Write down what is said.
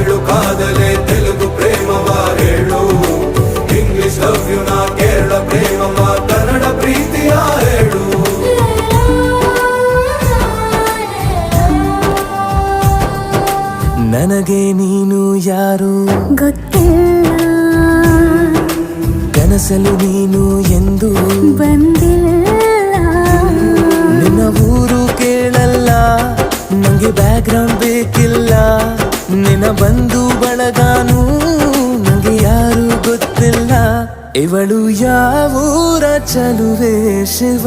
ತೆಲುಗು కాదలే తెలుగు ಇಂಗ್ಲಿಷ್ వారేళ్ళు English love you నా ಆ ప్రేమ ನನಗೆ ನೀನು ಯಾರು? ಗೊತ್ತಿಲ್ಲ. ಕನಸಲು ನೀನು ಎಂದು? ಬಂದಿಲ್ಲ. ನಿನ್ನ ಊರು ಕೇಳಲ್ಲ ನನಗೆ ಬ್ಯಾಕ್ಗ್ರೌಂಡ್ ಬೇಕಿಲ್ಲ. ನಿನ್ನ ಬಂದು ಬಳಗಾನು ನನಗೆ ಯಾರು ಗೊತ್ತಿಲ್ಲ. ಇವಳು ಯಾವೂರ ಚಲುವೆ ಶಿವ?